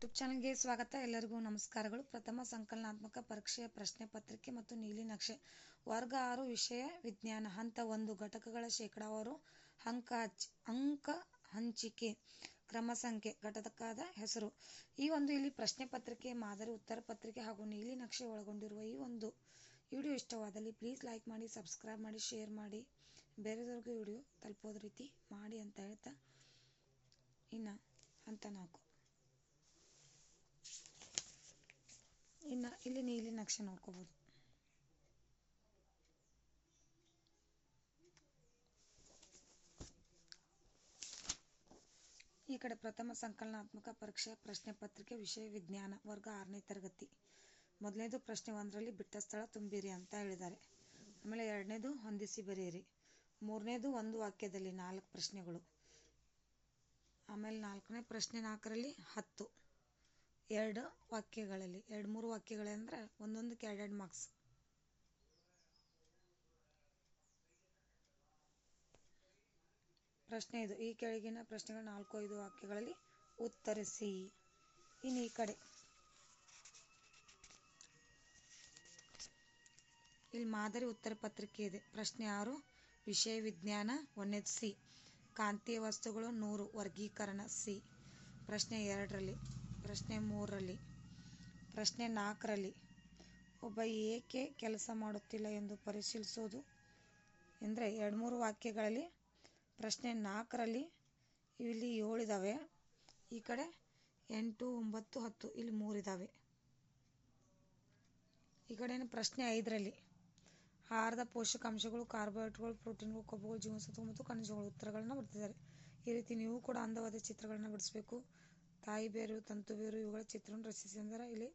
YouTube ಚಾನಲ್ಗೆ ಸ್ವಾಗತ. ಎಲ್ಲರಿಗೂ ನಮಸ್ಕಾರಗಳು. ಪ್ರಥಮ ಸಂಕಲನಾತ್ಮಕ ಪರೀಕ್ಷೆಯ ಪ್ರಶ್ನೆ ಪತ್ರಿಕೆ ಮತ್ತು ನೀಲಿ ನಕ್ಷೆ. ವರ್ಗ ಆರು, ವಿಷಯ ವಿಜ್ಞಾನ. ಹಂತ ಒಂದು, ಘಟಕಗಳ ಶೇಕಡಾವಾರು ಅಂಕ ಅಂಕ ಹಂಚಿಕೆ, ಕ್ರಮ ಸಂಖ್ಯೆ, ಘಟಕದ ಹೆಸರು. ಈ ಒಂದು ಇಲ್ಲಿ ಪ್ರಶ್ನೆ ಪತ್ರಿಕೆ, ಮಾದರಿ ಉತ್ತರ ಪತ್ರಿಕೆ ಹಾಗೂ ನೀಲಿ ನಕ್ಷೆ ಒಳಗೊಂಡಿರುವ ಈ ಒಂದು ವಿಡಿಯೋ ಇಷ್ಟವಾದಲ್ಲಿ ಪ್ಲೀಸ್ ಲೈಕ್ ಮಾಡಿ, ಸಬ್ಸ್ಕ್ರೈಬ್ ಮಾಡಿ, ಶೇರ್ ಮಾಡಿ. ಬೇರೆದವ್ರಿಗೂ ವಿಡಿಯೋ ತಲುಪೋದ ರೀತಿ ಮಾಡಿ ಅಂತ ಹೇಳ್ತಾ ಇನ್ನು ಹಂತ ನಾಲ್ಕು. ಇನ್ನು ಇಲ್ಲಿ ನೀಲಿ ನಕ್ಷೆ ನೋಡ್ಕೋಬೋದು. ಈ ಕಡೆ ಪ್ರಥಮ ಸಂಕಲನಾತ್ಮಕ ಪರೀಕ್ಷೆ, ಪ್ರಶ್ನೆ ಪತ್ರಿಕೆ, ವಿಷಯ ವಿಜ್ಞಾನ, ವರ್ಗ ಆರನೇ ತರಗತಿ. ಮೊದಲನೇದು ಪ್ರಶ್ನೆ ಒಂದರಲ್ಲಿ ಬಿಟ್ಟ ಸ್ಥಳ ತುಂಬಿರಿ ಅಂತ ಹೇಳಿದ್ದಾರೆ. ಆಮೇಲೆ ಎರಡನೇದು ಹೊಂದಿಸಿ ಬರೆಯಿರಿ. ಮೂರನೇದು ಒಂದು ವಾಕ್ಯದಲ್ಲಿ ನಾಲ್ಕು ಪ್ರಶ್ನೆಗಳು. ಆಮೇಲೆ ನಾಲ್ಕನೇ ಪ್ರಶ್ನೆ ನಾಲ್ಕರಲ್ಲಿ ಹತ್ತು. ಎರಡು ವಾಕ್ಯಗಳಲ್ಲಿ, ಎರಡು ಮೂರು ವಾಕ್ಯಗಳಂದ್ರೆ ಒಂದೊಂದಕ್ಕೆ ಎರಡೆರಡು ಮಾರ್ಕ್ಸ್ ಪ್ರಶ್ನೆ ಇದು. ಈ ಕೆಳಗಿನ ಪ್ರಶ್ನೆಗಳ ನಾಲ್ಕು, ಐದು ವಾಕ್ಯಗಳಲ್ಲಿ ಉತ್ತರಿಸಿ. ಇನ್ನು ಈ ಕಡೆ. ಇಲ್ಲಿ ಮಾದರಿ ಉತ್ತರ ಪತ್ರಿಕೆ ಇದೆ. ಪ್ರಶ್ನೆ ಆರು, ವಿಷಯ ವಿಜ್ಞಾನ ಒನ್ನೆದು ಸಿ. ಕಾಂತೀಯ ವಸ್ತುಗಳು ನೂರು, ವರ್ಗೀಕರಣ ಸಿ. ಪ್ರಶ್ನೆ ಎರಡರಲ್ಲಿ. ಪ್ರಶ್ನೆ ಮೂರರಲ್ಲಿ, ಪ್ರಶ್ನೆ ನಾಲ್ಕರಲ್ಲಿ, ಒಬ್ಬ ಏಕೆ ಕೆಲಸ ಮಾಡುತ್ತಿಲ್ಲ ಎಂದು ಪರಿಶೀಲಿಸೋದು ಅಂದರೆ ಎರಡು ಮೂರು ವಾಕ್ಯಗಳಲ್ಲಿ ಪ್ರಶ್ನೆ ನಾಲ್ಕರಲ್ಲಿ ಇಲ್ಲಿ ಏಳಿದಾವೆ, ಈ ಕಡೆ ಎಂಟು, ಒಂಬತ್ತು, ಹತ್ತು, ಇಲ್ಲಿ ಮೂರಿದ್ದಾವೆ ಈ ಕಡೆ ಪ್ರಶ್ನೆ ಐದರಲ್ಲಿ, ಆಹಾರದ ಪೋಷಕಾಂಶಗಳು, ಕಾರ್ಬೋಹೈಡ್ರೇಟ್ಗಳು, ಪ್ರೋಟೀನ್ಗಳು, ಕೊಬ್ಬುಗಳು, ಜೀವಸತ್ವ ಮತ್ತು ಖನಿಜಗಳು ಉತ್ತರಗಳನ್ನು ಬರ್ತಿದ್ದಾರೆ ಈ ರೀತಿ ನೀವು ಕೂಡ ಅಂದವಾದ ಚಿತ್ರಗಳನ್ನು ಬಿಡಿಸಬೇಕು. ತಾಯಿ ಬೇರು ತಂತು ಬೇರು ಇವುಗಳ ಚಿತ್ರವನ್ನು ರಚಿಸಿ ಅಂದರೆ ಇಲ್ಲಿ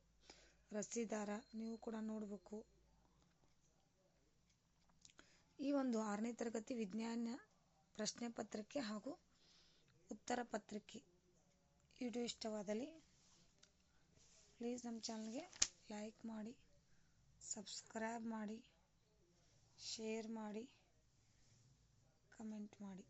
ರಚಿಸಿದಾರ ನೀವು ಕೂಡ ನೋಡಬೇಕು. ಈ ಒಂದು ಆರನೇ ತರಗತಿ ವಿಜ್ಞಾನ ಪ್ರಶ್ನೆ ಪತ್ರಿಕೆ ಹಾಗೂ ಉತ್ತರ ಪತ್ರಿಕೆ ವಿಡಿಯೋ ಇಷ್ಟವಾದಲ್ಲಿ ಪ್ಲೀಸ್ ನಮ್ಮ ಚಾನಲ್ಗೆ ಲೈಕ್ ಮಾಡಿ ಸಬ್ಸ್ಕ್ರೈಬ್ ಮಾಡಿ ಶೇರ್ ಮಾಡಿ ಕಮೆಂಟ್ ಮಾಡಿ.